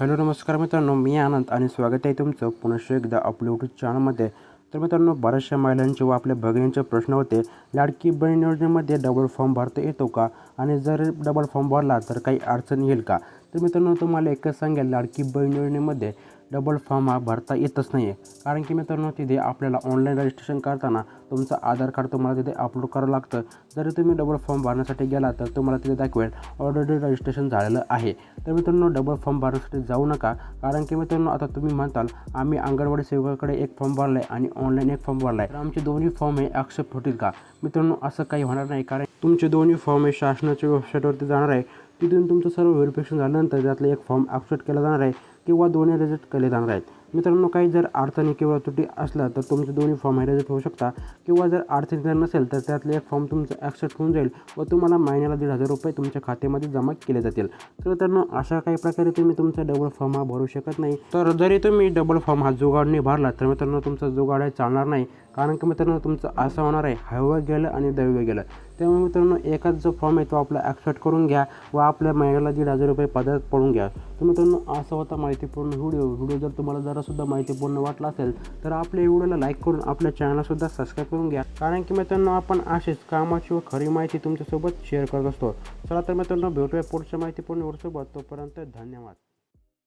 Hello नमस्कार मित्रांनो मी आनंद आणि स्वागत आहे तुमचं पुनश्च एकदा आपल्या यूट्यूब चॅनलमध्ये तर मित्रांनो बऱ्याचशा महिलांचे व आपल्या भगिनींचे प्रश्न होते लाडकी बहीण योजनेमध्ये डबल फॉर्म भरता येतो का? आणि जर डबल फॉर्म भरला तर काही अडचण येईल का? तर मित्रांनो तुम्हाला एकच सांगेल लाडकी बहीण योजनेमध्ये डबल फॉर्म हा भरता येतच नाही आहे कारण की मित्रांनो तिथे आपल्याला ऑनलाईन रजिस्ट्रेशन करताना तुमचं आधार कार्ड तुम्हाला तिथे अपलोड करावं लागतं. जरी तुम्ही डबल फॉर्म भरण्यासाठी गेला तर तुम्हाला तिथे दाखवेल ऑलरेडी रजिस्ट्रेशन झालेलं आहे. तर मित्रांनो डबल फॉर्म भरण्यासाठी जाऊ नका. कारण की मित्रांनो आता तुम्ही म्हणताल आम्ही अंगणवाडी सेवकाकडे एक फॉर्म भरला आहे आणि ऑनलाईन एक फॉर्म भरला आहे तर आमचे दोन्ही फॉर्म हे ॲक्सेप्ट होतील का? मित्रांनो असं काही होणार नाही. कारण तुमचे दोन्ही फॉर्म हे शासनाच्या वेबसाईटवरती जाणार आहे. तिथून तुमचं सर्व व्हेरिफिकेशन झाल्यानंतर त्यातलं एक फॉर्म ॲक्सेप्ट केला जाणार आहे किंवा दोन्ही रिजेक्ट केले जाणार आहेत. मित्रांनो काही जर अडचणी किंवा त्रुटी असल्या तर तुमचे दोन्ही फॉर्म हे रिजेक्ट होऊ शकता. किंवा जर अडचणी जर नसेल तर त्यातले एक फॉर्म तुमचं ॲक्सेप्ट होऊन जाईल व तुम्हाला महिन्याला दीड हजार रुपये तुमच्या खात्यामध्ये जमा केले जातील. तर मित्रांनो अशा काही प्रकारे तुम्ही तुमचा डबल फॉर्म हा भरू शकत नाही. तर जरी तुम्ही डबल फॉर्म हा जुगाडने भरला तर मित्रांनो तुमचा जुगाड आहे चालणार नाही. कारण की मित्रांनो तुमचं असं होणार आहे हवं गेलं आणि दहावं गेलं. त्यामुळे मित्रांनो एकाच जो फॉर्म आहे तो आपला ॲक्सेप्ट करून घ्या व आपल्या महिन्याला दीड हजार रुपये पदार्थ पडून घ्या. तर मित्रांनो असा होता माहितीपूर्ण व्हिडिओ. व्हिडिओ जर तुम्हाला जरासुद्धा माहितीपूर्ण वाटला असेल तर आपल्या व्हिडिओला लाईक करून आपल्या चॅनलसुद्धा सबस्क्राईब करून घ्या. कारण की मित्रांनो आपण अशीच कामाची व खरी माहिती तुमच्यासोबत शेअर करत असतो. चला तर मित्रांनो भेटूया पुढच्या माहितीपूर्ण व्हिडिओसोबत. तोपर्यंत धन्यवाद.